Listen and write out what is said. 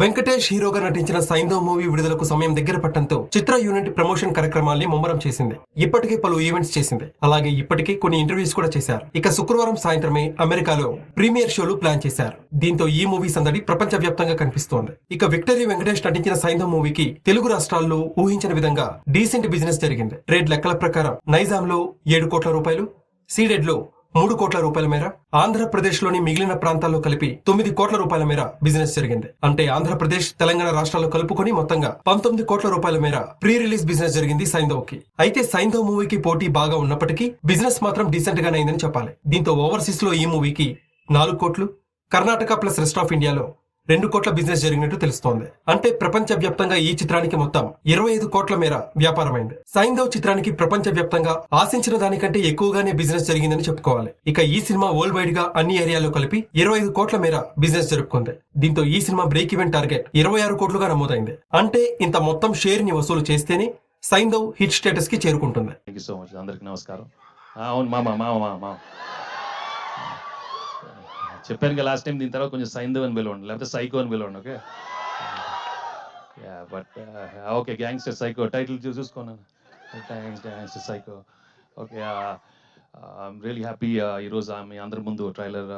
వెంకటేష్ హీరోగా నటించిన సైంధవ్ మూవీ విడుదలకు సమయం దగ్గర పట్టడంతో చిత్ర యూనిట్ ప్రమోషన్ కార్యక్రమాల్ని ముమ్మరం చేసింది. ఇప్పటికే పలు ఈవెంట్స్ చేసింది. అలాగే ఇప్పటికే కొన్ని ఇంటర్వ్యూస్ కూడా చేశారు. ఇక శుక్రవారం సాయంత్రమే అమెరికాలో ప్రీమియర్ షోలు ప్లాన్ చేశారు. దీంతో ఈ మూవీ సందడి ప్రపంచవ్యాప్తంగా కనిపిస్తోంది. ఇక విక్టరీ వెంకటేష్ నటించిన సైంధవ్ మూవీకి తెలుగు రాష్ట్రాల్లో ఊహించిన విధంగా డీసెంట్ బిజినెస్ జరిగింది. ట్రేడ్ లెక్కల ప్రకారం నైజాంలో ఏడు కోట్ల రూపాయలు సీడెడ్లో మూడు కోట్ల రూపాయల మేర ఆంధ్రప్రదేశ్లోని మిగిలిన ప్రాంతాల్లో కలిపి తొమ్మిది కోట్ల రూపాయల మేర బిజినెస్ జరిగింది. అంటే ఆంధ్రప్రదేశ్ తెలంగాణ రాష్ట్రాల్లో కలుపుకొని మొత్తంగా పంతొమ్మిది కోట్ల రూపాయల మేర ప్రీ రిలీజ్ బిజినెస్ జరిగింది సైంధవ్కి అయితే సైంధవ్ మూవీకి పోటీ బాగా ఉన్నప్పటికీ బిజినెస్ మాత్రం డీసెంట్ గానే అయిందని చెప్పాలి. దీంతో ఓవర్సీస్లో ఈ మూవీకి నాలుగు కోట్లు కర్ణాటక ప్లస్ రెస్ట్ ఆఫ్ ఇండియాలో రెండు కోట్ల బిజినెస్ జరిగినట్టు తెలుస్తోంది. అంటే ప్రపంచ వ్యాప్తంగా ఈ చిత్రానికి మొత్తం ఇరవై ఐదు కోట్ల మేర వ్యాపారమైంది. సైంధవ్ చిత్రానికి ప్రపంచ వ్యాప్తంగా ఆశించిన దానికంటే ఎక్కువగానే బిజినెస్ జరిగిందని చెప్పుకోవాలి. ఇక ఈ సినిమా వరల్డ్ వైడ్గా అన్ని ఏరియాలో కలిపి ఇరవై ఐదు కోట్ల మేర బిజినెస్ జరుపుకుంది. దీంతో ఈ సినిమా బ్రేక్ ఈవెన్ టార్గెట్ ఇరవై ఆరు కోట్లుగా నమోదైంది. అంటే ఇంత మొత్తం షేర్ని వసూలు చేస్తేనే సైంధవ్ హిట్ స్టేటస్కి చేరుకుంటుంది సో మచ్ అందరికి నమస్కారం. అవును మామ మామ మామ. చెప్పాను లాస్ట్ టైం దీని తర్వాత కొంచెం సైంధవ్ అని పిలవండి లేకపోతే సైకో అని పిలవండి okay yeah but okay gangster psycho title చూసుకున్నాను gangster psycho okay I'm really happy ఈరోజు ఆమె అందరి ముందు ట్రైలర్